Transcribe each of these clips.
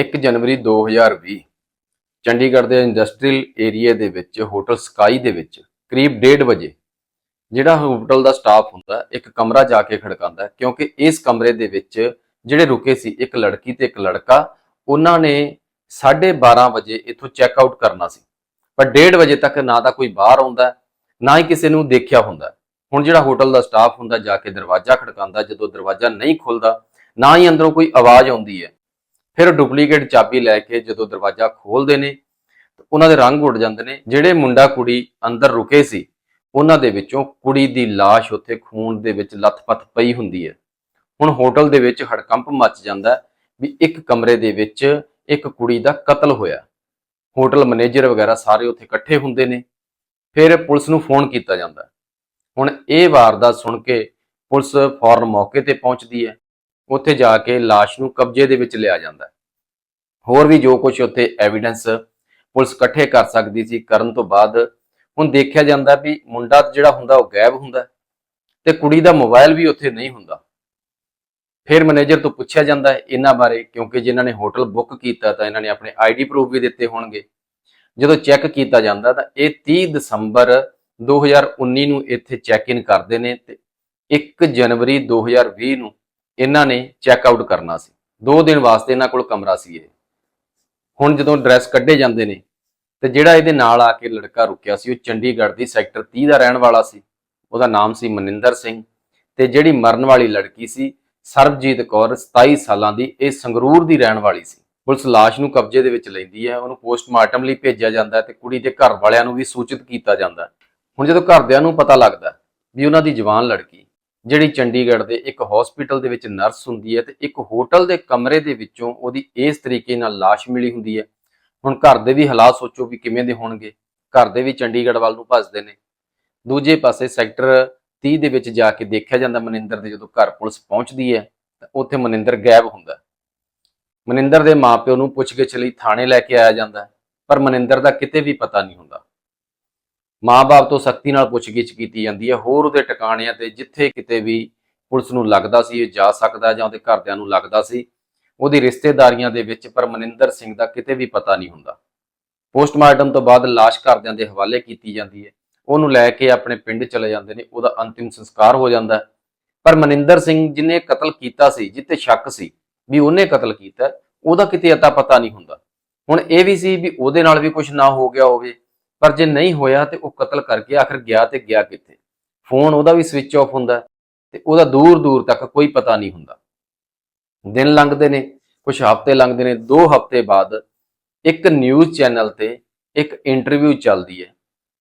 1 ਜਨਵਰੀ 2020 ਚੰਡੀਗੜ੍ਹ ਦੇ industrial area ਦੇ ਵਿੱਚ, ਹੋਟਲ ਸਕਾਈ ਦੇ ਵਿੱਚ ਕਰੀਬ 1:30 ਵਜੇ ਜਿਹੜਾ ਹੋਟਲ ਦਾ ਸਟਾਫ ਹੁੰਦਾ, ਇੱਕ ਕਮਰਾ ਜਾ ਕੇ ਖੜਕਾਉਂਦਾ ਕਿਉਂਕਿ ਇਸ ਕਮਰੇ ਦੇ ਵਿੱਚ ਜਿਹੜੇ ਰੁਕੇ ਸੀ, ਇੱਕ ਲੜਕੀ ਤੇ ਇੱਕ ਲੜਕਾ, ਉਹਨਾਂ ਨੇ 12:30 ਵਜੇ ਇੱਥੋਂ ਚੈੱਕ ਆਊਟ ਕਰਨਾ ਸੀ। ਪਰ 1:30 ਵਜੇ ਤੱਕ ਨਾ ਤਾਂ ਕੋਈ ਬਾਹਰ ਆਉਂਦਾ, ਨਾ ਹੀ ਕਿਸੇ ਨੂੰ ਦੇਖਿਆ ਹੁੰਦਾ। ਹੁਣ ਜਿਹੜਾ ਹੋਟਲ ਦਾ ਸਟਾਫ ਹੁੰਦਾ, ਜਾ ਕੇ ਦਰਵਾਜ਼ਾ ਖੜਕਾਉਂਦਾ, ਜਦੋਂ ਦਰਵਾਜ਼ਾ ਨਹੀਂ ਖੁੱਲਦਾ, ਨਾ ਹੀ ਅੰਦਰੋਂ ਕੋਈ ਆਵਾਜ਼ ਆਉਂਦੀ ਹੈ। ਫਿਰ ਡੁਪਲੀਕੇਟ ਚਾਬੀ ਲੈ ਕੇ ਜਦੋਂ ਦਰਵਾਜ਼ਾ ਖੋਲਦੇ ਨੇ, ਤਾਂ ਉਹਨਾਂ ਦੇ ਰੰਗ ਉੱਡ ਜਾਂਦੇ ਨੇ। ਜਿਹੜੇ ਮੁੰਡਾ ਕੁੜੀ ਅੰਦਰ ਰੁਕੇ ਸੀ, ਉਹਨਾਂ ਦੇ ਵਿੱਚੋਂ ਕੁੜੀ ਦੀ ਲਾਸ਼ ਉੱਥੇ ਖੂਨ ਦੇ ਵਿੱਚ ਲੱਥਪੱਥ ਪਈ ਹੁੰਦੀ ਹੈ। ਹੁਣ ਹੋਟਲ ਦੇ ਵਿੱਚ ਹੜਕੰਪ ਮੱਚ ਜਾਂਦਾ ਵੀ ਇੱਕ ਕਮਰੇ ਦੇ ਵਿੱਚ ਇੱਕ ਕੁੜੀ ਦਾ ਕਤਲ ਹੋਇਆ। ਹੋਟਲ ਮੈਨੇਜਰ ਵਗੈਰਾ ਸਾਰੇ ਉੱਥੇ ਇਕੱਠੇ ਹੁੰਦੇ ਨੇ। ਫਿਰ ਪੁਲਿਸ ਨੂੰ ਫੋਨ ਕੀਤਾ ਜਾਂਦਾ ਹੁਣ ਇਹ ਵਾਰਦਾਤ ਸੁਣ ਕੇ ਪੁਲਿਸ ਫੌਰਨ ਮੌਕੇ ਤੇ ਪਹੁੰਚਦੀ ਹੈ। ਉੱਥੇ ਜਾ ਕੇ ਲਾਸ਼ ਨੂੰ ਕਬਜ਼ੇ ਦੇ ਵਿੱਚ ਲਿਆ ਜਾਂਦਾ ਹੋਰ ਵੀ ਜੋ ਕੁਝ ਉੱਥੇ ਐਵੀਡੈਂਸ ਪੁਲਿਸ ਇਕੱਠੇ ਕਰ ਸਕਦੀ ਸੀ, ਕਰਨ ਤੋਂ ਬਾਅਦ ਹੁਣ ਦੇਖਿਆ ਜਾਂਦਾ ਵੀ ਮੁੰਡਾ ਜਿਹੜਾ ਹੁੰਦਾ ਉਹ ਗਾਇਬ ਹੁੰਦਾ ਹੈ ਤੇ ਕੁੜੀ ਦਾ ਮੋਬਾਈਲ ਵੀ ਉੱਥੇ ਨਹੀਂ ਹੁੰਦਾ। ਫਿਰ ਮੈਨੇਜਰ ਤੋਂ ਪੁੱਛਿਆ ਜਾਂਦਾ ਹੈ ਇਹਨਾਂ ਬਾਰੇ, ਕਿਉਂਕਿ ਜਿਨ੍ਹਾਂ ਨੇ ਹੋਟਲ ਬੁੱਕ ਕੀਤਾ ਤਾਂ ਇਹਨਾਂ ਨੇ ਆਪਣੇ ਆਈਡੀ ਪ੍ਰੂਫ ਵੀ ਦਿੱਤੇ ਹੋਣਗੇ। ਜਦੋਂ ਚੈੱਕ ਕੀਤਾ ਜਾਂਦਾ ਤਾਂ ਇਹ 30 ਦਸੰਬਰ 2019 ਨੂੰ ਇੱਥੇ ਚੈੱਕ ਇਨ ਕਰਦੇ ਨੇ ਤੇ 1 ਜਨਵਰੀ 2020 ਨੂੰ ਇਹਨਾਂ ਨੇ ਚੈੱਕ ਆਊਟ ਕਰਨਾ ਸੀ। ਦੋ ਦਿਨ ਵਾਸਤੇ ਇਹਨਾਂ ਕੋਲ ਕਮਰਾ ਸੀ ਇਹ। ਹੁਣ ਜਦੋਂ ਡਰੈਸ ਕੱਢੇ ਜਾਂਦੇ ਨੇ, ਤੇ ਜਿਹੜਾ ਇਹਦੇ ਨਾਲ ਆ ਕੇ ਲੜਕਾ ਰੁਕਿਆ ਸੀ, ਉਹ ਚੰਡੀਗੜ੍ਹ ਦੀ ਸੈਕਟਰ 30 ਦਾ ਰਹਿਣ ਵਾਲਾ ਸੀ, ਉਹਦਾ ਨਾਮ ਸੀ ਮਨਿੰਦਰ ਸਿੰਘ, ਤੇ ਜਿਹੜੀ ਮਰਨ ਵਾਲੀ ਲੜਕੀ ਸੀ, ਸਰਬਜੀਤ ਕੌਰ 27 ਸਾਲਾਂ ਦੀ, ਇਹ ਸੰਗਰੂਰ ਦੀ ਰਹਿਣ ਵਾਲੀ ਸੀ। ਪੁਲਿਸ ਲਾਸ਼ ਨੂੰ ਕਬਜ਼ੇ ਦੇ ਵਿੱਚ ਲੈਂਦੀ ਹੈ, ਉਹਨੂੰ ਪੋਸਟਮਾਰਟਮ ਲਈ ਭੇਜਿਆ ਜਾਂਦਾ ਹੈ ਤੇ ਕੁੜੀ ਦੇ ਘਰ ਵਾਲਿਆਂ ਨੂੰ ਵੀ ਸੂਚਿਤ ਕੀਤਾ ਜਾਂਦਾ ਹੁਣ ਜਦੋਂ ਘਰਦਿਆਂ ਨੂੰ ਪਤਾ ਲੱਗਦਾ ਵੀ ਉਹਨਾਂ ਦੀ ਜਵਾਨ ਲੜਕੀ ਜਿਹੜੀ ਚੰਡੀਗੜ੍ਹ ਦੇ ਇੱਕ ਹਸਪੀਟਲ ਦੇ ਵਿੱਚ ਨਰਸ ਹੁੰਦੀ ਹੈ ਤੇ ਇੱਕ ਹੋਟਲ ਦੇ ਕਮਰੇ ਦੇ ਵਿੱਚੋਂ ਉਹਦੀ ਇਸ ਤਰੀਕੇ ਨਾਲ ਲਾਸ਼ ਮਿਲੀ ਹੁੰਦੀ ਹੈ। ਹੁਣ ਘਰ ਦੇ ਵੀ ਹਾਲਾਤ ਸੋਚੋ ਵੀ ਕਿਵੇਂ ਦੇ ਹੋਣਗੇ। ਘਰ ਦੇ ਵੀ ਚੰਡੀਗੜ੍ਹ ਵੱਲ ਨੂੰ ਭੱਜਦੇ ਨੇ। ਦੂਜੇ ਪਾਸੇ ਸੈਕਟਰ 30 ਦੇ ਵਿੱਚ ਜਾ ਕੇ ਦੇਖਿਆ ਜਾਂਦਾ ਮਨਿੰਦਰ ਦੇ ਜਦੋਂ ਘਰ ਪੁਲਿਸ ਪਹੁੰਚਦੀ ਹੈ, ਤਾਂ ਉੱਥੇ ਮਨਿੰਦਰ ਗਾਇਬ ਹੁੰਦਾ ਮਨਿੰਦਰ ਦੇ ਮਾਪਿਓ ਨੂੰ ਪੁੱਛਗਿੱਛ ਲਈ ਥਾਣੇ ਲੈ ਕੇ ਆਇਆ ਜਾਂਦਾ ਪਰ ਮਨਿੰਦਰ ਦਾ ਕਿਤੇ ਵੀ ਪਤਾ ਨਹੀਂ ਹੁੰਦਾ। ਮਾਂ-ਬਾਪ ਤੋਂ ਸਖਤੀ ਨਾਲ ਪੁੱਛਗਿੱਛ ਕੀਤੀ ਜਾਂਦੀ ਹੈ। ਹੋਰ ਉਹਦੇ ਟਿਕਾਣਿਆਂ ਤੇ ਜਿੱਥੇ ਕਿਤੇ ਵੀ ਪੁਲਿਸ ਨੂੰ ਲੱਗਦਾ ਸੀ, ਇਹ ਜਾ ਸਕਦਾ ਜਾਂ ਉਹਦੇ ਘਰਦਿਆਂ ਨੂੰ ਲੱਗਦਾ ਸੀ, ਉਹਦੀ ਰਿਸ਼ਤੇਦਾਰੀਆਂ ਦੇ ਵਿੱਚ ਪਰ ਮਨਿੰਦਰ ਸਿੰਘ ਦਾ ਕਿਤੇ ਵੀ ਪਤਾ ਨਹੀਂ ਹੁੰਦਾ। ਪੋਸਟਮਾਰਟਮ ਤੋਂ ਬਾਅਦ ਲਾਸ਼ ਘਰਦਿਆਂ ਦੇ ਹਵਾਲੇ ਕੀਤੀ ਜਾਂਦੀ ਹੈ। ਉਹਨੂੰ ਲੈ ਕੇ ਆਪਣੇ ਪਿੰਡ ਚਲੇ ਜਾਂਦੇ ਨੇ, ਉਹਦਾ ਅੰਤਿਮ ਸੰਸਕਾਰ ਹੋ ਜਾਂਦਾ ਪਰ ਮਨਿੰਦਰ ਸਿੰਘ ਜਿਹਨੇ ਕਤਲ ਕੀਤਾ ਸੀ, ਜਿੱਤੇ ਸ਼ੱਕ ਸੀ ਵੀ ਉਹਨੇ ਕਤਲ ਕੀਤਾ, ਉਹਦਾ ਕਿਤੇ ਅਤਾ ਪਤਾ ਨਹੀਂ ਹੁੰਦਾ। ਹੁਣ ਇਹ ਵੀ ਸੀ ਵੀ ਉਹਦੇ ਨਾਲ ਵੀ ਕੁਝ ਨਾ ਹੋ ਗਿਆ ਹੋਵੇ ਪਰ ਜੇ ਨਹੀਂ ਹੋਇਆ ਤੇ ਉਹ ਕਤਲ ਕਰਕੇ ਆਖਰ ਗਿਆ ਤੇ ਗਿਆ ਕਿੱਥੇ? ਫੋਨ ਉਹਦਾ ਵੀ ਸਵਿਚ ਆਫ ਹੁੰਦਾ ਹੈ ਤੇ ਉਹਦਾ ਦੂਰ ਦੂਰ ਤੱਕ ਕੋਈ ਪਤਾ ਨਹੀਂ ਹੁੰਦਾ। ਦਿਨ ਲੰਘਦੇ ਨੇ ਕੁਝ ਹਫ਼ਤੇ ਲੰਘਦੇ ਨੇ 2 ਹਫ਼ਤੇ ਬਾਅਦ ਇੱਕ ਨਿਊਜ਼ ਚੈਨਲ ਤੇ ਇੱਕ ਇੰਟਰਵਿਊ ਚੱਲਦੀ ਹੈ।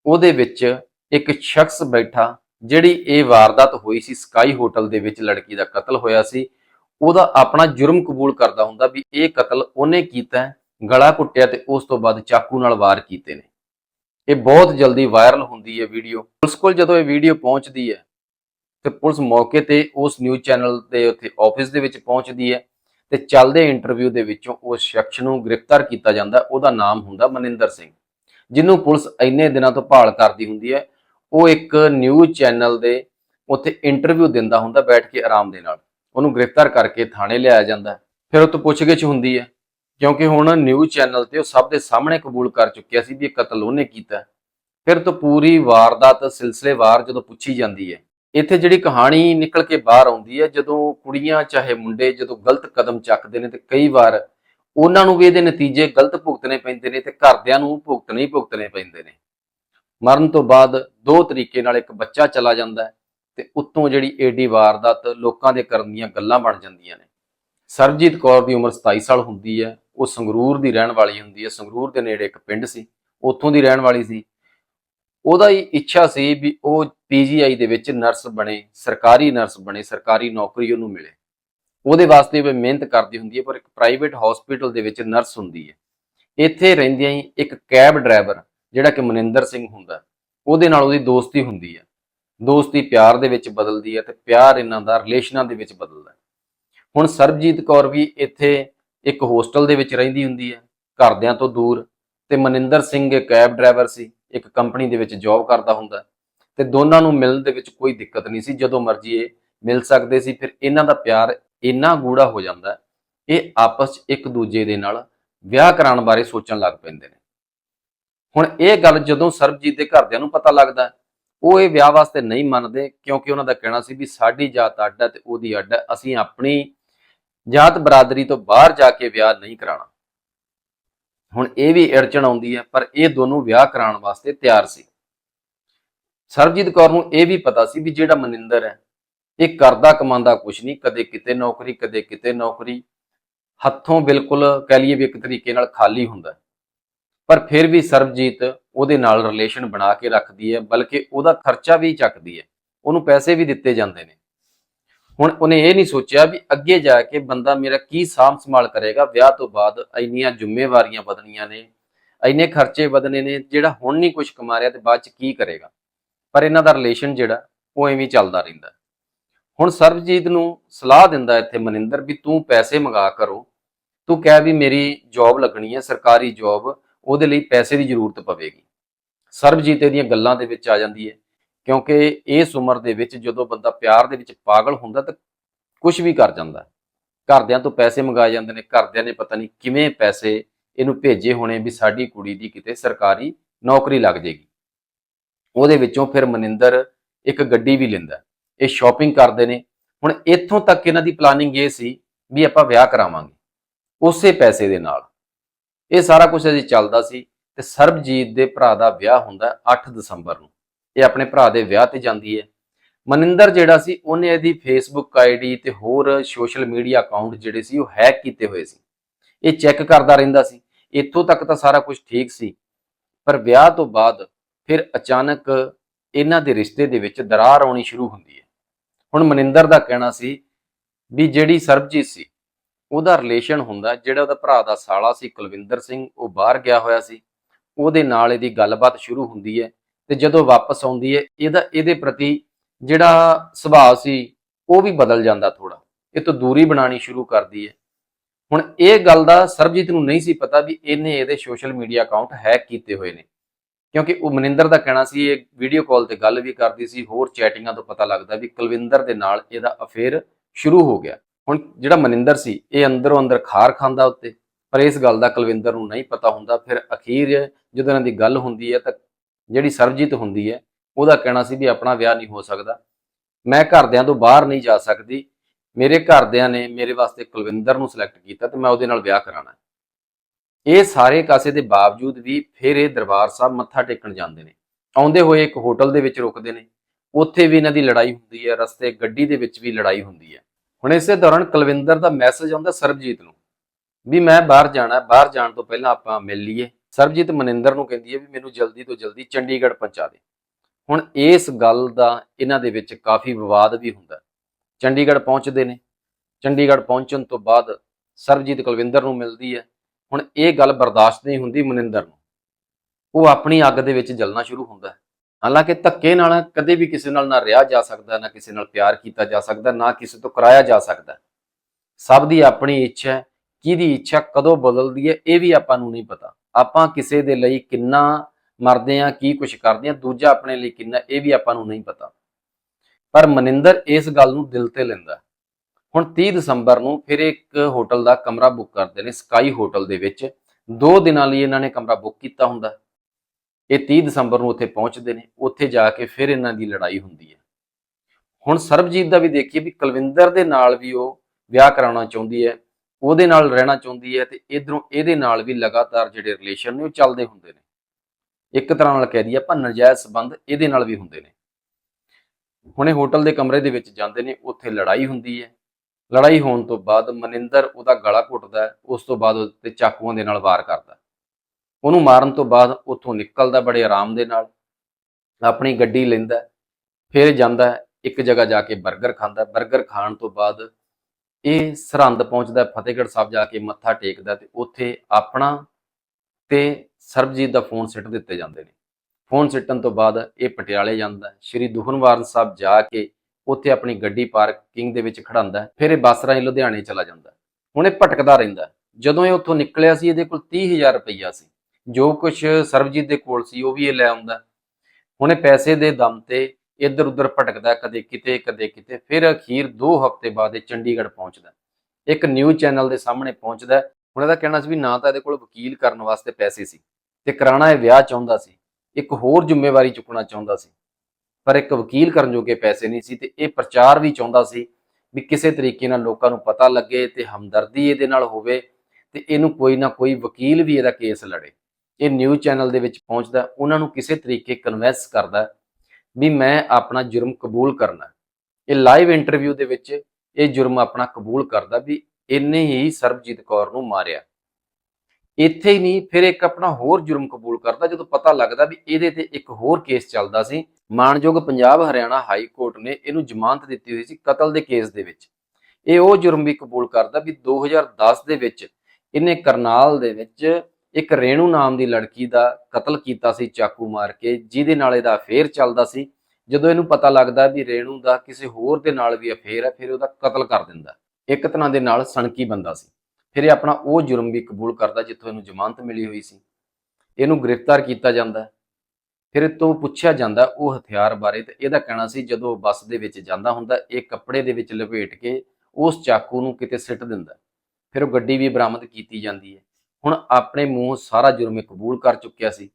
ਉਹਦੇ ਵਿੱਚ ਇੱਕ ਸ਼ਖਸ ਬੈਠਾ ਜਿਹੜੀ ਇਹ ਵਾਰਦਾਤ ਹੋਈ ਸੀ ਸਕਾਈ ਹੋਟਲ ਦੇ ਵਿੱਚ ਲੜਕੀ ਦਾ ਕਤਲ ਹੋਇਆ ਸੀ। ਉਹਦਾ ਆਪਣਾ ਜੁਰਮ ਕਬੂਲ ਕਰਦਾ ਹੁੰਦਾ ਵੀ ਇਹ ਕਤਲ ਉਹਨੇ ਕੀਤਾ ਗਲਾ ਕੁੱਟਿਆ ਤੇ ਉਸ ਤੋਂ ਬਾਅਦ ਚਾਕੂ ਨਾਲ ਵਾਰ ਕੀਤੇ ਨੇ। ਇਹ ਬਹੁਤ ਜਲਦੀ ਵਾਇਰਲ ਹੁੰਦੀ ਹੈ ਵੀਡੀਓ। ਪੁਲਿਸ ਕੋਲ ਜਦੋਂ ਇਹ ਵੀਡੀਓ ਪਹੁੰਚਦੀ ਹੈ, ਤੇ ਪੁਲਿਸ ਮੌਕੇ ਤੇ ਉਸ ਨਿਊਜ਼ ਚੈਨਲ ਦੇ ਉੱਥੇ ਆਫਿਸ ਦੇ ਵਿੱਚ ਪਹੁੰਚਦੀ ਹੈ, ਤੇ ਚੱਲਦੇ ਇੰਟਰਵਿਊ ਦੇ ਵਿੱਚੋਂ ਉਸ ਸ਼ਖਸ ਨੂੰ ਗ੍ਰਿਫਤਾਰ ਕੀਤਾ ਜਾਂਦਾ, ਉਹਦਾ ਨਾਮ ਹੁੰਦਾ ਮਨਿੰਦਰ ਸਿੰਘ। ਜਿਹਨੂੰ ਪੁਲਿਸ ਇੰਨੇ ਦਿਨਾਂ ਤੋਂ ਭਾਲ ਕਰਦੀ ਹੁੰਦੀ ਹੈ, ਉਹ ਇੱਕ ਨਿਊਜ਼ ਚੈਨਲ ਦੇ ਉੱਥੇ ਇੰਟਰਵਿਊ ਦਿੰਦਾ ਹੁੰਦਾ ਬੈਠ ਕੇ ਆਰਾਮ ਦੇ ਨਾਲ। ਉਹਨੂੰ ਗ੍ਰਿਫਤਾਰ ਕਰਕੇ ਥਾਣੇ ਲਿਆਇਆ ਜਾਂਦਾ ਫਿਰ ਉਹ ਤੋਂ ਪੁੱਛਗਿੱਛ ਹੁੰਦੀ ਹੈ। ਕਿਉਂਕਿ ਹੁਣ ਨਿਊਜ਼ ਚੈਨਲ ਤੇ ਉਹ ਸਭ ਦੇ ਸਾਹਮਣੇ ਕਬੂਲ ਕਰ ਚੁੱਕਿਆ ਸੀ ਵੀ ਇਹ ਕਤਲ ਉਹਨੇ ਕੀਤਾ। ਫਿਰ ਤੋਂ ਪੂਰੀ ਵਾਰਦਾਤ, ਸਿਲਸਿਲੇਵਾਰ ਜਦੋਂ ਪੁੱਛੀ ਜਾਂਦੀ ਹੈ, ਇੱਥੇ ਜਿਹੜੀ ਕਹਾਣੀ ਨਿਕਲ ਕੇ ਬਾਹਰ ਆਉਂਦੀ ਹੈ, ਜਦੋਂ ਕੁੜੀਆਂ ਚਾਹੇ ਮੁੰਡੇ ਜਦੋਂ ਗਲਤ ਕਦਮ ਚੱਕਦੇ ਨੇ ਤੇ ਕਈ ਵਾਰ ਉਹਨਾਂ ਨੂੰ ਵੀ ਇਹਦੇ ਨਤੀਜੇ ਗਲਤ ਭੁਗਤਣੇ ਪੈਂਦੇ ਨੇ ਤੇ ਘਰਦਿਆਂ ਨੂੰ ਭੁਗਤਣੇ ਹੀ ਭੁਗਤਣੇ ਪੈਂਦੇ ਨੇ। ਮਰਨ ਤੋਂ ਬਾਅਦ ਦੋ ਤਰੀਕੇ ਨਾਲ ਇੱਕ ਬੱਚਾ ਚਲਾ ਜਾਂਦਾ ਹੈ ਤੇ ਉੱਤੋਂ ਜਿਹੜੀ ਏਡੀ ਵਾਰਦਾਤ ਲੋਕਾਂ ਦੇ ਕਰਨ ਦੀਆਂ ਗੱਲਾਂ ਬਣ ਜਾਂਦੀਆਂ ਨੇ। ਸਰਬਜੀਤ ਕੌਰ ਦੀ ਉਮਰ 27 ਸਾਲ ਹੁੰਦੀ ਹੈ ਉਹ ਸੰਗਰੂਰ ਦੀ ਰਹਿਣ ਵਾਲੀ ਹੁੰਦੀ ਹੈ। ਸੰਗਰੂਰ ਦੇ ਨੇੜੇ ਇੱਕ ਪਿੰਡ ਸੀ, ਉੱਥੋਂ ਦੀ ਰਹਿਣ ਵਾਲੀ ਸੀ। ਉਹਦਾ ਹੀ ਇੱਛਾ ਸੀ ਵੀ ਉਹ ਪੀਜੀਆਈ ਦੇ ਵਿੱਚ ਨਰਸ ਬਣੇ, ਸਰਕਾਰੀ ਨਰਸ ਬਣੇ, ਸਰਕਾਰੀ ਨੌਕਰੀ ਉਹਨੂੰ ਮਿਲੇ। ਉਹਦੇ ਵਾਸਤੇ ਵੀ ਮਿਹਨਤ ਕਰਦੀ ਹੁੰਦੀ ਹੈ, ਪਰ ਇੱਕ ਪ੍ਰਾਈਵੇਟ ਹਸਪੀਟਲ ਦੇ ਵਿੱਚ ਨਰਸ ਹੁੰਦੀ ਹੈ। ਇੱਥੇ ਰਹਿੰਦਿਆਂ ਹੀ ਇੱਕ ਕੈਬ ਡਰਾਈਵਰ, ਜਿਹੜਾ ਕਿ ਮਨਿੰਦਰ ਸਿੰਘ ਹੁੰਦਾ, ਉਹਦੇ ਨਾਲ ਉਹਦੀ ਦੋਸਤੀ ਹੁੰਦੀ ਹੈ। ਦੋਸਤੀ ਪਿਆਰ ਦੇ ਵਿੱਚ ਬਦਲਦੀ ਹੈ ਤੇ ਪਿਆਰ ਇਹਨਾਂ ਦਾ ਰਿਲੇਸ਼ਨਾਂ ਦੇ ਵਿੱਚ ਬਦਲਦਾ ਹੁਣ ਸਰਬਜੀਤ ਕੌਰ ਵੀ ਇੱਥੇ ਇੱਕ ਹੋਸਟਲ ਦੇ ਵਿੱਚ ਰਹਿੰਦੀ ਹੁੰਦੀ ਹੈ, ਘਰਦਿਆਂ ਤੋਂ ਦੂਰ। ਤੇ ਮਨਿੰਦਰ ਸਿੰਘ ਇੱਕ ਕੈਬ ਡਰਾਈਵਰ ਸੀ, ਇੱਕ ਕੰਪਨੀ ਦੇ ਵਿੱਚ ਜੌਬ ਕਰਦਾ ਹੁੰਦਾ। ਤੇ ਦੋਨਾਂ ਨੂੰ ਮਿਲਣ ਦੇ ਵਿੱਚ ਕੋਈ ਦਿੱਕਤ ਨਹੀਂ ਸੀ, ਜਦੋਂ ਮਰਜ਼ੀ ਇਹ ਮਿਲ ਸਕਦੇ ਸੀ। ਫਿਰ ਇਹਨਾਂ ਦਾ ਪਿਆਰ ਇੰਨਾ ਗੂੜਾ ਹੋ ਜਾਂਦਾ, ਇਹ ਆਪਸ 'ਚ ਇੱਕ ਦੂਜੇ ਦੇ ਨਾਲ ਵਿਆਹ ਕਰਾਉਣ ਬਾਰੇ ਸੋਚਣ ਲੱਗ ਪੈਂਦੇ ਨੇ। ਹੁਣ ਇਹ ਗੱਲ ਜਦੋਂ ਸਰਬਜੀਤ ਦੇ ਘਰਦਿਆਂ ਨੂੰ ਪਤਾ ਲੱਗਦਾ, ਉਹ ਇਹ ਵਿਆਹ ਵਾਸਤੇ ਨਹੀਂ ਮੰਨਦੇ, ਕਿਉਂਕਿ ਉਹਨਾਂ ਦਾ ਕਹਿਣਾ ਸੀ ਵੀ ਸਾਡੀ ਜਾਤ ਅੱਡ ਹੈ ਤੇ ਉਹਦੀ ਅੱਡ ਹੈ, ਅਸੀਂ ਆਪਣੀ ਜਾਤ ਬਰਾਦਰੀ ਤੋਂ ਬਾਹਰ ਜਾ ਕੇ ਵਿਆਹ ਨਹੀਂ ਕਰਾਉਣਾ। ਹੁਣ ਇਹ ਵੀ ਅੜਚਣ ਆਉਂਦੀ ਹੈ, ਪਰ ਇਹ ਦੋਨੋਂ ਵਿਆਹ ਕਰਾਉਣ ਵਾਸਤੇ ਤਿਆਰ ਸੀ। ਸਰਬਜੀਤ ਕੌਰ ਨੂੰ ਇਹ ਵੀ ਪਤਾ ਸੀ ਵੀ ਜਿਹੜਾ ਮਨਿੰਦਰ ਹੈ, ਇਹ ਕਰਦਾ ਕਮਾਉਂਦਾ ਕੁਝ ਨਹੀਂ, ਕਦੇ ਕਿਤੇ ਨੌਕਰੀ, ਕਦੇ ਕਿਤੇ ਨੌਕਰੀ। ਹੱਥੋਂ ਬਿਲਕੁਲ ਕਹਿ ਲਈਏ ਵੀ ਇੱਕ ਤਰੀਕੇ ਨਾਲ ਖਾਲੀ ਹੁੰਦਾ ਪਰ ਫਿਰ ਵੀ ਸਰਬਜੀਤ ਉਹਦੇ ਨਾਲ ਰਿਲੇਸ਼ਨ ਬਣਾ ਕੇ ਰੱਖਦੀ ਹੈ, ਬਲਕਿ ਉਹਦਾ ਖਰਚਾ ਵੀ ਚੱਕਦੀ ਹੈ। ਉਹਨੂੰ ਪੈਸੇ ਵੀ ਦਿੱਤੇ ਜਾਂਦੇ ਨੇ। ਹੁਣ ਉਹਨੇ ਇਹ ਨਹੀਂ ਸੋਚਿਆ ਵੀ ਅੱਗੇ ਜਾ ਕੇ ਬੰਦਾ ਮੇਰਾ ਕੀ ਸਾਂਭ ਸੰਭਾਲ ਕਰੇਗਾ? ਵਿਆਹ ਤੋਂ ਬਾਅਦ ਇੰਨੀਆਂ ਜ਼ਿੰਮੇਵਾਰੀਆਂ ਵਧਣੀਆਂ ਨੇ, ਇੰਨੇ ਖਰਚੇ ਵਧਣੇ ਨੇ, ਜਿਹੜਾ ਹੁਣ ਨਹੀਂ ਕੁਝ ਕਮਾ ਰਿਹਾ ਤੇ ਬਾਅਦ ਚ ਕੀ ਕਰੇਗਾ? ਪਰ ਇਹਨਾਂ ਦਾ ਰਿਲੇਸ਼ਨ ਜਿਹੜਾ, ਉਹ ਐਵੇਂ ਚੱਲਦਾ ਰਹਿੰਦਾ। ਹੁਣ ਸਰਬਜੀਤ ਨੂੰ ਸਲਾਹ ਦਿੰਦਾ ਇੱਥੇ ਮਨਿੰਦਰ ਵੀ ਤੂੰ ਪੈਸੇ ਮੰਗਾ ਕਰੋ। ਤੂੰ ਕਹਿ ਵੀ ਮੇਰੀ ਜੌਬ ਲੱਗਣੀ ਹੈ, ਸਰਕਾਰੀ ਜੌਬ ਉਹਦੇ ਲਈ ਪੈਸੇ ਦੀ ਜ਼ਰੂਰਤ ਪਵੇਗੀ। ਸਰਬਜੀਤ ਇਹਦੀਆਂ ਗੱਲਾਂ ਦੇ ਵਿੱਚ ਆ ਜਾਂਦੀ ਹੈ। ਕਿਉਂਕਿ ਇਸ ਉਮਰ ਦੇ ਵਿੱਚ ਜਦੋਂ ਬੰਦਾ ਪਿਆਰ ਦੇ ਵਿੱਚ ਪਾਗਲ ਹੁੰਦਾ ਤਾਂ ਕੁਝ ਵੀ ਕਰ ਜਾਂਦਾ। ਘਰਦਿਆਂ ਤੋਂ ਪੈਸੇ ਮੰਗਾਏ ਜਾਂਦੇ ਨੇ, ਘਰਦਿਆਂ ਨੇ ਪਤਾ ਨਹੀਂ ਕਿਵੇਂ ਪੈਸੇ ਇਹਨੂੰ ਭੇਜੇ ਹੋਣੇ ਵੀ ਸਾਡੀ ਕੁੜੀ ਦੀ ਕਿਤੇ ਸਰਕਾਰੀ ਨੌਕਰੀ ਲੱਗ ਜੇਗੀ। ਉਹਦੇ ਵਿੱਚੋਂ ਫਿਰ ਮਨਿੰਦਰ ਇੱਕ ਗੱਡੀ ਵੀ ਲੈਂਦਾ। ਇਹ ਸ਼ਾਪਿੰਗ ਕਰਦੇ ਨੇ। ਹੁਣ ਇੱਥੋਂ ਤੱਕ ਇਹਨਾਂ ਦੀ ਪਲਾਨਿੰਗ ਇਹ ਸੀ ਵੀ ਆਪਾਂ ਵਿਆਹ ਕਰਾਵਾਂਗੇ, ਉਸੇ ਪੈਸੇ ਦੇ ਨਾਲ। ਇਹ ਸਾਰਾ ਕੁਝ ਅਜੇ ਚੱਲਦਾ ਸੀ ਤੇ ਸਰਬਜੀਤ ਦੇ ਭਰਾ ਦਾ ਵਿਆਹ ਹੁੰਦਾ ਹੈ 8 ਦਸੰਬਰ ਨੂੰ। ਇਹ ਆਪਣੇ ਭਰਾ ਦੇ ਵਿਆਹ ਤੇ ਜਾਂਦੀ ਹੈ। ਮਨਿੰਦਰ ਜਿਹੜਾ ਸੀ, ਉਹਨੇ ਇਹਦੀ ਫੇਸਬੁੱਕ ਆਈਡੀ ਤੇ ਹੋਰ ਸੋਸ਼ਲ ਮੀਡੀਆ ਅਕਾਊਂਟ ਜਿਹੜੇ ਸੀ, ਉਹ ਹੈਕ ਕੀਤੇ ਹੋਏ ਸੀ। ਇਹ ਚੈੱਕ ਕਰਦਾ ਰਹਿੰਦਾ ਸੀ। ਇੱਥੋਂ ਤੱਕ ਤਾਂ ਸਾਰਾ ਕੁਝ ਠੀਕ ਸੀ। ਪਰ ਵਿਆਹ ਤੋਂ ਬਾਅਦ ਫਿਰ ਅਚਾਨਕ ਇਹਨਾਂ ਦੇ ਰਿਸ਼ਤੇ ਦੇ ਵਿੱਚ ਦਰਾਰ ਆਉਣੀ ਸ਼ੁਰੂ ਹੁੰਦੀ ਹੈ। ਹੁਣ ਮਨਿੰਦਰ ਦਾ ਕਹਿਣਾ ਸੀ ਵੀ ਜਿਹੜੀ ਸਰਬਜੀਤ ਸੀ, ਉਹਦਾ ਰਿਲੇਸ਼ਨ ਹੁੰਦਾ ਜਿਹੜਾ ਉਹਦਾ ਭਰਾ ਦਾ ਸਾਲਾ ਸੀ ਕੁਲਵਿੰਦਰ ਸਿੰਘ, ਉਹ ਬਾਹਰ ਗਿਆ ਹੋਇਆ ਸੀ। ਉਹਦੇ ਨਾਲ ਇਹਦੀ ਗੱਲਬਾਤ ਸ਼ੁਰੂ ਹੁੰਦੀ ਹੈ। ਤੇ ਜਦੋਂ ਵਾਪਸ ਆਉਂਦੀ ਹੈ ਇਹਦਾ, ਇਹਦੇ ਪ੍ਰਤੀ ਜਿਹੜਾ ਸੁਭਾਅ ਸੀ, ਉਹ ਵੀ ਬਦਲ ਜਾਂਦਾ ਥੋੜਾ ਇਹ ਤੋਂ ਦੂਰੀ ਬਣਾਣੀ ਸ਼ੁਰੂ ਕਰਦੀ ਹੈ ਹੁਣ ਇਹ ਗੱਲ ਦਾ ਸਰਬਜੀਤ ਨੂੰ ਨਹੀਂ ਸੀ ਪਤਾ ਵੀ ਇਹਨੇ ਇਹਦੇ ਸੋਸ਼ਲ ਮੀਡੀਆ ਅਕਾਊਂਟ ਹੈਕ ਕੀਤੇ ਹੋਏ ਨੇ। ਕਿਉਂਕਿ ਉਹ ਮਨਿੰਦਰ ਦਾ ਕਹਿਣਾ ਸੀ, ਇਹ ਵੀਡੀਓ ਕਾਲ ਤੇ ਗੱਲ ਵੀ ਕਰਦੀ ਸੀ, ਹੋਰ ਚੈਟਿੰਗਾਂ ਤੋਂ ਪਤਾ ਲੱਗਦਾ ਵੀ ਕੁਲਵਿੰਦਰ ਦੇ ਨਾਲ ਇਹਦਾ ਅਫੇਅਰ ਸ਼ੁਰੂ ਹੋ ਗਿਆ। ਹੁਣ ਜਿਹੜਾ ਮਨਿੰਦਰ ਸੀ, ਇਹ ਅੰਦਰੋਂ ਅੰਦਰ ਖਾਰ ਖਾਂਦਾ ਉੱਤੇ। ਪਰ ਇਸ ਗੱਲ ਦਾ ਕੁਲਵਿੰਦਰ ਨੂੰ ਨਹੀਂ ਪਤਾ ਹੁੰਦਾ। ਫਿਰ ਅਖੀਰ ਜਦੋਂ ਇਹਨਾਂ ਦੀ ਗੱਲ ਹੁੰਦੀ ਹੈ ਤਾਂ ਜਿਹੜੀ ਸਰਬਜੀਤ ਹੁੰਦੀ ਹੈ, ਉਹਦਾ ਕਹਿਣਾ ਸੀ ਵੀ ਆਪਣਾ ਵਿਆਹ ਨਹੀਂ ਹੋ ਸਕਦਾ। ਮੈਂ ਘਰਦਿਆਂ ਤੋਂ ਬਾਹਰ ਨਹੀਂ ਜਾ ਸਕਦੀ। ਮੇਰੇ ਘਰਦਿਆਂ ਨੇ ਮੇਰੇ ਵਾਸਤੇ ਕੁਲਵਿੰਦਰ ਨੂੰ ਸਿਲੈਕਟ ਕੀਤਾ ਤੇ ਮੈਂ ਉਹਦੇ ਨਾਲ ਵਿਆਹ ਕਰਾਣਾ ਇਹ ਸਾਰੇ ਕਾਸੇ ਦੇ ਬਾਵਜੂਦ ਵੀ ਫਿਰ ਇਹ ਦਰਬਾਰ ਸਾਹਿਬ ਮੱਥਾ ਟੇਕਣ ਜਾਂਦੇ ਨੇ। ਆਉਂਦੇ ਹੋਏ ਇੱਕ ਹੋਟਲ ਦੇ ਵਿੱਚ ਰੁਕਦੇ ਨੇ। ਉੱਥੇ ਵੀ ਇਹਨਾਂ ਦੀ ਲੜਾਈ ਹੁੰਦੀ ਹੈ, ਰਸਤੇ, ਗੱਡੀ ਦੇ ਵਿੱਚ ਵੀ ਲੜਾਈ ਹੁੰਦੀ ਹੈ। ਹੁਣ ਇਸੇ ਦੌਰਾਨ ਕੁਲਵਿੰਦਰ ਦਾ ਮੈਸੇਜ ਆਉਂਦਾ ਸਰਬਜੀਤ ਨੂੰ ਵੀ ਮੈਂ ਬਾਹਰ ਜਾਣਾ, ਬਾਹਰ ਜਾਣ ਤੋਂ ਪਹਿਲਾਂ ਆਪਾਂ ਮਿਲ ਲਈਏ। ਸਰਬਜੀਤ ਮਨਿੰਦਰ ਨੂੰ ਕਹਿੰਦੀ ਹੈ ਵੀ ਮੈਨੂੰ ਜਲਦੀ ਤੋਂ ਜਲਦੀ ਚੰਡੀਗੜ੍ਹ ਪਹੁੰਚਾ ਦੇ। ਹੁਣ ਇਸ ਗੱਲ ਦਾ ਇਹਨਾਂ ਦੇ ਵਿੱਚ ਕਾਫੀ ਵਿਵਾਦ ਵੀ ਹੁੰਦਾ ਚੰਡੀਗੜ੍ਹ ਪਹੁੰਚਦੇ ਨੇ। ਚੰਡੀਗੜ੍ਹ ਪਹੁੰਚਣ ਤੋਂ ਬਾਅਦ ਸਰਬਜੀਤ ਕੁਲਵਿੰਦਰ ਨੂੰ ਮਿਲਦੀ ਹੈ। ਹੁਣ ਇਹ ਗੱਲ ਬਰਦਾਸ਼ਤ ਨਹੀਂ ਹੁੰਦੀ ਮਨਿੰਦਰ ਨੂੰ। ਉਹ ਆਪਣੀ ਅੱਗ ਦੇ ਵਿੱਚ ਜਲਣਾ ਸ਼ੁਰੂ ਹੁੰਦਾ ਹੈ। ਹਾਲਾਂਕਿ ਧੱਕੇ ਨਾਲ ਕਦੇ ਵੀ ਕਿਸੇ ਨਾਲ ਨਾ ਰਿਹਾ ਜਾ ਸਕਦਾ, ਨਾ ਕਿਸੇ ਨਾਲ ਪਿਆਰ ਕੀਤਾ ਜਾ ਸਕਦਾ, ਨਾ ਕਿਸੇ ਤੋਂ ਕਰਾਇਆ ਜਾ ਸਕਦਾ। ਸਭ ਦੀ ਆਪਣੀ ਇੱਛਾ ਹੈ। ਕਿਹਦੀ ਇੱਛਾ ਕਦੋਂ ਬਦਲਦੀ ਹੈ, ਇਹ ਵੀ ਆਪਾਂ ਨੂੰ ਨਹੀਂ ਪਤਾ। ਆਪਾਂ ਕਿਸੇ ਦੇ ਲਈ ਕਿੰਨਾ ਮਰਦੇ ਆ ਕੀ ਕੁਝ ਕਰਦੇ ਆ ਦੂਜਾ ਆਪਣੇ ਲਈ ਕਿੰਨਾ, ਇਹ ਵੀ ਆਪਾਂ ਨੂੰ ਨਹੀਂ ਪਤਾ। ਪਰ ਮਨਿੰਦਰ ਇਸ ਗੱਲ ਨੂੰ ਦਿਲ ਤੇ ਲੈਂਦਾ ਹੁਣ 30 ਦਸੰਬਰ ਨੂੰ ਫਿਰ ਇੱਕ ਹੋਟਲ ਦਾ ਕਮਰਾ ਬੁੱਕ ਕਰਦੇ ਨੇ, ਸਕਾਈ ਹੋਟਲ ਦੇ ਵਿੱਚ। ਦੋ ਦਿਨਾਂ ਲਈ ਇਹਨਾਂ ਨੇ ਕਮਰਾ ਬੁੱਕ ਕੀਤਾ ਹੁੰਦਾ ਇਹ 30 ਦਸੰਬਰ ਨੂੰ ਉੱਥੇ ਪਹੁੰਚਦੇ ਨੇ। ਉੱਥੇ ਜਾ ਕੇ ਫਿਰ ਇਹਨਾਂ ਦੀ ਲੜਾਈ ਹੁੰਦੀ ਹੈ। ਹੁਣ ਸਰਬਜੀਤ ਦਾ ਵੀ ਦੇਖੀਏ ਵੀ ਕੁਲਵਿੰਦਰ ਦੇ ਨਾਲ ਵੀ ਉਹ ਵਿਆਹ ਕਰਾਉਣਾ ਚਾਹੁੰਦੀ ਹੈ। ਉਹਦੇ ਨਾਲ ਰਹਿਣਾ ਚਾਹੁੰਦੀ ਹੈ ਤੇ ਇਧਰੋਂ ਇਹਦੇ ਨਾਲ ਵੀ ਲਗਾਤਾਰ ਜਿਹੜੇ ਰਿਲੇਸ਼ਨ ਨੇ ਉਹ ਚੱਲਦੇ ਹੁੰਦੇ ਨੇ। ਇੱਕ ਤਰ੍ਹਾਂ ਨਾਲ ਕਹਿ ਦਈਏ ਆਪਾਂ ਨਜਾਇਜ਼ ਸੰਬੰਧ ਇਹਦੇ ਨਾਲ ਵੀ ਹੁੰਦੇ ਨੇ। ਹੁਣੇ ਹੋਟਲ ਦੇ ਕਮਰੇ ਦੇ ਵਿੱਚ ਜਾਂਦੇ ਨੇ, ਉੱਥੇ ਲੜਾਈ ਹੁੰਦੀ ਹੈ। ਲੜਾਈ ਹੋਣ ਤੋਂ ਬਾਅਦ ਮਨਿੰਦਰ ਉਹਦਾ ਗਲਾ ਘੁੱਟਦਾ ਹੈ, ਉਸ ਤੋਂ ਬਾਅਦ ਉਹਦੇ ਤੇ ਚਾਕੂਆਂ ਦੇ ਨਾਲ ਵਾਰ ਕਰਦਾ ਉਹਨੂੰ ਮਾਰਨ ਤੋਂ ਬਾਅਦ ਉੱਥੋਂ ਨਿਕਲਦਾ ਬੜੇ ਆਰਾਮ ਦੇ ਨਾਲ, ਆਪਣੀ ਗੱਡੀ ਲੈਂਦਾ ਫਿਰ ਜਾਂਦਾ ਇੱਕ ਜਗ੍ਹਾ ਜਾ ਕੇ 버ਗਰ ਖਾਂਦਾ 버ਗਰ ਖਾਣ ਤੋਂ ਬਾਅਦ ਇਹ ਸਰਹੰਦ ਪਹੁੰਚਦਾ ਫਤਿਹਗੜ੍ਹ ਸਾਹਿਬ ਜਾ ਕੇ ਮੱਥਾ ਟੇਕਦਾ ਤੇ ਉੱਥੇ ਆਪਣਾ ਤੇ ਸਰਬਜੀਤ ਦਾ ਫੋਨ ਸਿੱਟ ਦਿੱਤੇ ਜਾਂਦੇ ਨੇ। ਫੋਨ ਸਿੱਟਣ ਤੋਂ ਬਾਅਦ ਇਹ ਪਟਿਆਲੇ ਜਾਂਦਾ ਹੈ, ਸ਼੍ਰੀ ਦੁਹਨਵਾਰਨ ਸਾਹਿਬ ਜਾ ਕੇ ਉੱਥੇ ਆਪਣੀ ਗੱਡੀ ਪਾਰਕਿੰਗ ਦੇ ਵਿੱਚ ਖੜਾਉਂਦਾ ਫਿਰ ਇਹ ਬੱਸ ਰਾਹੀਂ ਲੁਧਿਆਣੇ ਚਲਾ ਜਾਂਦਾ ਹੁਣ ਇਹ ਭਟਕਦਾ ਰਹਿੰਦਾ ਜਦੋਂ ਇਹ ਉੱਥੋਂ ਨਿਕਲਿਆ ਸੀ ਇਹਦੇ ਕੋਲ 30000 ਰੁਪਈਆ ਸੀ। ਜੋ ਕੁਝ ਸਰਬਜੀਤ ਦੇ ਕੋਲ ਸੀ ਉਹ ਵੀ ਇਹ ਲੈ ਆਉਂਦਾ ਹੈ। ਹੁਣ ਇਹ ਪੈਸੇ ਦੇ ਦਮ ਤੇ ਇੱਧਰ ਉੱਧਰ ਭਟਕਦਾ, ਕਦੇ ਕਿਤੇ ਕਦੇ ਕਿਤੇ, ਫਿਰ ਅਖੀਰ 2 ਹਫ਼ਤੇ ਬਾਅਦ ਇਹ ਚੰਡੀਗੜ੍ਹ ਪਹੁੰਚਦਾ ਇੱਕ ਨਿਊਜ਼ ਚੈਨਲ ਦੇ ਸਾਹਮਣੇ ਪਹੁੰਚਦਾ ਹੈ। ਹੁਣ ਇਹਦਾ ਕਹਿਣਾ ਸੀ ਵੀ ਨਾ ਤਾਂ ਇਹਦੇ ਕੋਲ ਵਕੀਲ ਕਰਨ ਵਾਸਤੇ ਪੈਸੇ ਸੀ ਤੇ ਕਰਾਣਾ ਇਹ ਵਿਆਹ ਚਾਹੁੰਦਾ ਸੀ, ਇੱਕ ਹੋਰ ਜ਼ਿੰਮੇਵਾਰੀ ਚੁੱਕਣਾ ਚਾਹੁੰਦਾ ਸੀ, ਪਰ ਇੱਕ ਵਕੀਲ ਕਰਨ ਜੋਗੇ ਪੈਸੇ ਨਹੀਂ ਸੀ ਤੇ ਇਹ ਪ੍ਰਚਾਰ ਵੀ ਚਾਹੁੰਦਾ ਸੀ ਵੀ ਕਿਸੇ ਤਰੀਕੇ ਨਾਲ ਲੋਕਾਂ ਨੂੰ ਪਤਾ ਲੱਗੇ ਤੇ ਹਮਦਰਦੀ ਇਹਦੇ ਨਾਲ ਹੋਵੇ ਤੇ ਇਹਨੂੰ ਕੋਈ ਨਾ ਕੋਈ ਵਕੀਲ ਵੀ ਇਹਦਾ ਕੇਸ ਲੜੇ ਇਹ ਨਿਊਜ਼ ਚੈਨਲ ਦੇ ਵਿੱਚ ਪਹੁੰਚਦਾ, ਉਹਨਾਂ ਨੂੰ ਕਿਸੇ ਤਰੀਕੇ ਕਨਵੈਂਸ ਕਰਦਾ ਵੀ ਮੈਂ ਆਪਣਾ ਜੁਰਮ ਕਬੂਲ ਕਰਨਾ ਇਹ ਲਾਈਵ ਇੰਟਰਵਿਊ ਦੇ ਵਿੱਚ ਇਹ ਜੁਰਮ ਆਪਣਾ ਕਬੂਲ ਕਰਦਾ ਵੀ ਇਹਨੇ ਹੀ ਸਰਬਜੀਤ ਕੌਰ ਨੂੰ ਮਾਰਿਆ। ਇੱਥੇ ਹੀ ਨਹੀਂ, ਫਿਰ ਇੱਕ ਆਪਣਾ ਹੋਰ ਜੁਰਮ ਕਬੂਲ ਕਰਦਾ ਜਦੋਂ ਪਤਾ ਲੱਗਦਾ ਵੀ ਇਹਦੇ ਤੇ ਇੱਕ ਹੋਰ ਕੇਸ ਚੱਲਦਾ ਸੀ। ਮਾਨਯੋਗ ਪੰਜਾਬ ਹਰਿਆਣਾ ਹਾਈ ਕੋਰਟ ਨੇ ਇਹਨੂੰ ਜ਼ਮਾਨਤ ਦਿੱਤੀ ਹੋਈ ਸੀ ਕਤਲ ਦੇ ਕੇਸ ਦੇ ਵਿੱਚ। ਇਹ ਉਹ ਜੁਰਮ ਵੀ ਕਬੂਲ ਕਰਦਾ ਵੀ 2010 ਦੇ ਵਿੱਚ ਇਹਨੇ ਕਰਨਾਲ ਦੇ ਵਿੱਚ ਇੱਕ ਰੇਣੂ ਨਾਮ ਦੀ ਲੜਕੀ ਦਾ ਕਤਲ ਕੀਤਾ ਸੀ ਚਾਕੂ ਮਾਰ ਕੇ, ਜਿਹਦੇ ਨਾਲ ਇਹਦਾ ਅਫੇਅਰ ਚੱਲਦਾ ਸੀ। ਜਦੋਂ ਇਹਨੂੰ ਪਤਾ ਲੱਗਦਾ ਵੀ ਰੇਣੂ ਦਾ ਕਿਸੇ ਹੋਰ ਦੇ ਨਾਲ ਵੀ ਅਫੇਅਰ ਹੈ, ਫਿਰ ਉਹਦਾ ਕਤਲ ਕਰ ਦਿੰਦਾ। ਇੱਕ ਤਰ੍ਹਾਂ ਦੇ ਨਾਲ ਸਣਕੀ ਬੰਦਾ ਸੀ। ਫਿਰ ਇਹ ਆਪਣਾ ਉਹ ਜੁਰਮ ਵੀ ਕਬੂਲ ਕਰਦਾ ਜਿੱਥੋਂ ਇਹਨੂੰ ਜ਼ਮਾਨਤ ਮਿਲੀ ਹੋਈ ਸੀ। ਇਹਨੂੰ ਗ੍ਰਿਫਤਾਰ ਕੀਤਾ ਜਾਂਦਾ। ਫਿਰ ਇਹ ਤੋਂ ਪੁੱਛਿਆ ਜਾਂਦਾ ਉਹ ਹਥਿਆਰ ਬਾਰੇ ਤੇ ਇਹਦਾ ਕਹਿਣਾ ਸੀ, ਜਦੋਂ ਬੱਸ ਦੇ ਵਿੱਚ ਜਾਂਦਾ ਹੁੰਦਾ, ਇਹ ਕੱਪੜੇ ਦੇ ਵਿੱਚ ਲਪੇਟ ਕੇ ਉਸ ਚਾਕੂ ਨੂੰ ਕਿਤੇ ਸਿੱਟ ਦਿੰਦਾ। ਫਿਰ ਉਹ ਗੱਡੀ ਵੀ ਬਰਾਮਦ ਕੀਤੀ ਜਾਂਦੀ ਹੈ। ਹੁਣ ਆਪਣੇ ਮੂੰਹ ਸਾਰਾ ਜੁਰਮ ਕਬੂਲ ਕਰ ਚੁੱਕਿਆ ਸੀ।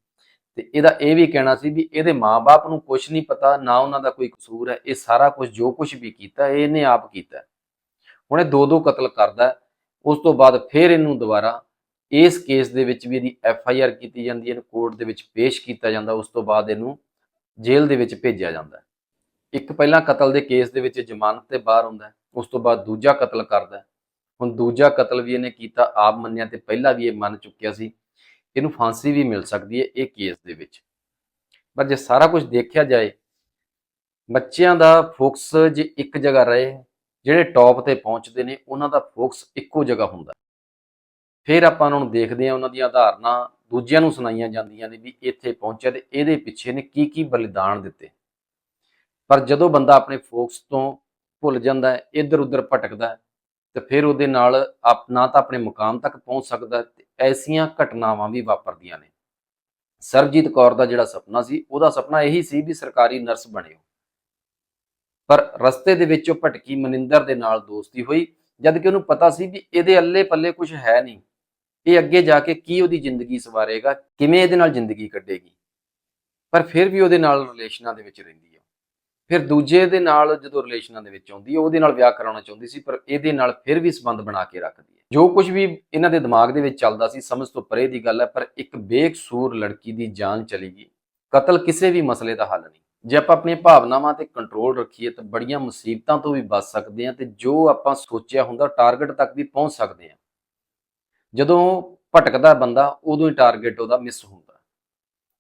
ਤੇ ਇਹਦਾ ਇਹ ਵੀ ਕਹਿਣਾ ਸੀ ਵੀ ਇਹਦੇ ਮਾਪੇ ਨੂੰ ਕੁਝ ਨਹੀਂ ਪਤਾ, ਨਾ ਉਹਨਾਂ ਦਾ ਕੋਈ ਕਸੂਰ ਹੈ, ਇਹ ਸਾਰਾ ਕੁਝ ਜੋ ਕੁਝ ਵੀ ਕੀਤਾ ਇਹਨੇ ਆਪ ਕੀਤਾ। ਹੁਣ ਇਹ ਦੋ ਦੋ ਕਤਲ ਕਰਦਾ ਉਸ ਤੋਂ ਬਾਅਦ ਫਿਰ ਇਹਨੂੰ ਦੁਬਾਰਾ ਇਸ ਕੇਸ ਦੇ ਵਿੱਚ ਵੀ ਇਹਦੀ ਐਫ ਆਈ ਆਰ ਕੀਤੀ ਜਾਂਦੀ ਹੈ ਕੋਰਟ ਦੇ ਵਿੱਚ ਪੇਸ਼ ਕੀਤਾ ਜਾਂਦਾ, ਉਸ ਤੋਂ ਬਾਅਦ ਇਹਨੂੰ ਜੇਲ੍ਹ ਦੇ ਵਿੱਚ ਭੇਜਿਆ ਜਾਂਦਾ ਇੱਕ ਪਹਿਲਾਂ ਕਤਲ ਦੇ ਕੇਸ ਦੇ ਵਿੱਚ ਜ਼ਮਾਨਤ ਤੇ ਬਾਹਰ ਹੁੰਦਾ ਉਸ ਤੋਂ ਬਾਅਦ ਦੂਜਾ ਕਤਲ ਕਰਦਾ ਹੁਣ ਦੂਜਾ ਕਤਲ ਵੀ ਇਹਨੇ ਕੀਤਾ, ਆਪ ਮੰਨਿਆ ਤੇ ਪਹਿਲਾਂ ਵੀ ਇਹ ਮੰਨ ਚੁੱਕਿਆ ਸੀ। ਇਹਨੂੰ ਫਾਂਸੀ ਵੀ ਮਿਲ ਸਕਦੀ ਹੈ ਇਹ ਕੇਸ ਦੇ ਵਿੱਚ। ਪਰ ਜੇ ਸਾਰਾ ਕੁਝ ਦੇਖਿਆ ਜਾਏ, ਬੱਚਿਆਂ ਦਾ ਫੋਕਸ ਜੇ ਇੱਕ ਜਗ੍ਹਾ ਰਹੇ, ਜਿਹੜੇ ਟੌਪ ਤੇ ਪਹੁੰਚਦੇ ਨੇ, ਉਹਨਾਂ ਦਾ ਫੋਕਸ ਇੱਕੋ ਜਗ੍ਹਾ ਹੁੰਦਾ। ਫਿਰ ਆਪਾਂ ਉਹਨਾਂ ਨੂੰ ਦੇਖਦੇ ਹਾਂ, ਉਹਨਾਂ ਦੀਆਂ ਉਦਾਹਰਨਾਂ ਦੂਜਿਆਂ ਨੂੰ ਸੁਣਾਈਆਂ ਜਾਂਦੀਆਂ ਨੇ ਵੀ ਇੱਥੇ ਪਹੁੰਚਿਆ ਤੇ ਇਹਦੇ ਪਿੱਛੇ ਨੇ ਕੀ ਕੀ ਬਲੀਦਾਨ ਦਿੱਤੇ। ਪਰ ਜਦੋਂ ਬੰਦਾ ਆਪਣੇ ਫੋਕਸ ਤੋਂ ਭੁੱਲ ਜਾਂਦਾ ਹੈ ਇੱਧਰ ਉੱਧਰ ਭਟਕਦਾ ਹੈ ਤੇ ਫਿਰ ਉਹਦੇ ਨਾਲ ਆਪ ਨਾ ਤਾਂ ਆਪਣੇ ਮੁਕਾਮ ਤੱਕ ਪਹੁੰਚ ਸਕਦਾ ਹੈ ਤੇ ਐਸੀਆਂ ਘਟਨਾਵਾਂ ਵੀ ਵਾਪਰਦੀਆਂ ਨੇ। ਸਰਬਜੀਤ ਕੌਰ ਦਾ ਜਿਹੜਾ ਸੁਪਨਾ ਸੀ, ਉਹਦਾ ਸੁਪਨਾ ਇਹੀ ਸੀ ਵੀ ਸਰਕਾਰੀ ਨਰਸ ਬਣੇ ਪਰ ਰਸਤੇ ਦੇ ਵਿੱਚ ਉਹ ਭਟਕੀ ਮਨਿੰਦਰ ਦੇ ਨਾਲ ਦੋਸਤੀ ਹੋਈ, ਜਦ ਕਿ ਉਹਨੂੰ ਪਤਾ ਸੀ ਵੀ ਇਹਦੇ ਅੱਲੇ ਪੱਲੇ ਕੁਝ ਹੈ ਨਹੀਂ। ਇਹ ਅੱਗੇ ਜਾ ਕੇ ਕੀ ਉਹਦੀ ਜ਼ਿੰਦਗੀ ਸਵਾਰੇਗਾ, ਕਿਵੇਂ ਇਹਦੇ ਨਾਲ ਜ਼ਿੰਦਗੀ ਕੱਢੇਗੀ। ਪਰ ਫਿਰ ਵੀ ਉਹਦੇ ਨਾਲ ਰਿਲੇਸ਼ਨਾਂ ਦੇ ਵਿੱਚ ਰਹਿੰਦੀ ਹੈ। ਫਿਰ ਦੂਜੇ ਦੇ ਨਾਲ ਜਦੋਂ ਰਿਲੇਸ਼ਨਾਂ ਦੇ ਵਿੱਚ ਆਉਂਦੀ ਹੈ, ਉਹਦੇ ਨਾਲ ਵਿਆਹ ਕਰਾਉਣਾ ਚਾਹੁੰਦੀ ਸੀ, ਪਰ ਇਹਦੇ ਨਾਲ ਫਿਰ ਵੀ ਸੰਬੰਧ ਬਣਾ ਕੇ ਰੱਖਦੀ ਹੈ। ਜੋ ਕੁਝ ਵੀ ਇਹਨਾਂ ਦੇ ਦਿਮਾਗ ਦੇ ਵਿੱਚ ਚੱਲਦਾ ਸੀ, ਸਮਝ ਤੋਂ ਪਰੇ ਦੀ ਗੱਲ ਹੈ, ਪਰ ਇੱਕ ਬੇਕਸੂਰ ਲੜਕੀ ਦੀ ਜਾਨ ਚਲੀ ਗਈ। ਕਤਲ ਕਿਸੇ ਵੀ ਮਸਲੇ ਦਾ ਹੱਲ ਨਹੀਂ। ਜੇ ਆਪਾਂ ਆਪਣੀਆਂ ਭਾਵਨਾਵਾਂ ਤੇ ਕੰਟਰੋਲ ਰੱਖੀਏ, ਤਾਂ ਬੜੀਆਂ ਮੁਸੀਬਤਾਂ ਤੋਂ ਵੀ ਬਚ ਸਕਦੇ ਹਾਂ ਤੇ ਜੋ ਆਪਾਂ ਸੋਚਿਆ ਹੁੰਦਾ ਟਾਰਗੇਟ ਤੱਕ ਵੀ ਪਹੁੰਚ ਸਕਦੇ ਹਾਂ। ਜਦੋਂ ਭਟਕਦਾ ਬੰਦਾ, ਉਦੋਂ ਹੀ ਟਾਰਗੇਟ ਉਹਦਾ ਮਿਸ ਹੁੰਦਾ।